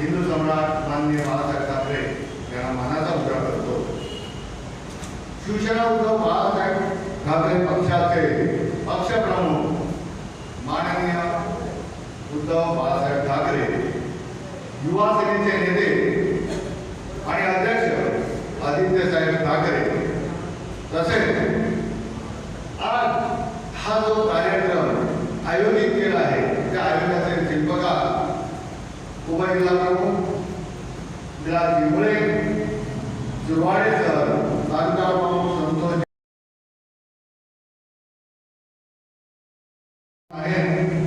हिंदू सम्राट माननीय बाळासाहेब ठाकरे यांना मानाचा उद्या करतो. शिवसेना उद्धव बाळासाहेब ठाकरे पक्षाचे पक्षप्रमुख माननीय उद्धव बाळासाहेब ठाकरे युवा सेनेचे नेते आणि अध्यक्ष आदित्यसाहेब ठाकरे तसेच आज हा जो कार्यक्रम आयोजित केला आहे त्या आयोजनाचे शिल्पकार उपजिल्हा त्या दिवळे जिवाळेकर सुरवाडे सर संतोष आहेत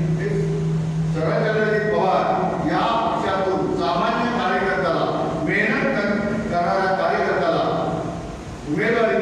पवार या पक्षातून सामान्य कार्यकर्त्याला मेहनत करणाऱ्या कार्यकर्त्याला उमेदवारी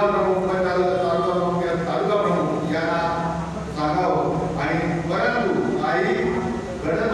जिल्हा प्रमुख तालुका तालुका प्रमुख या तालुका प्रमुख यांना सांगावं आणि परंतु काही घडत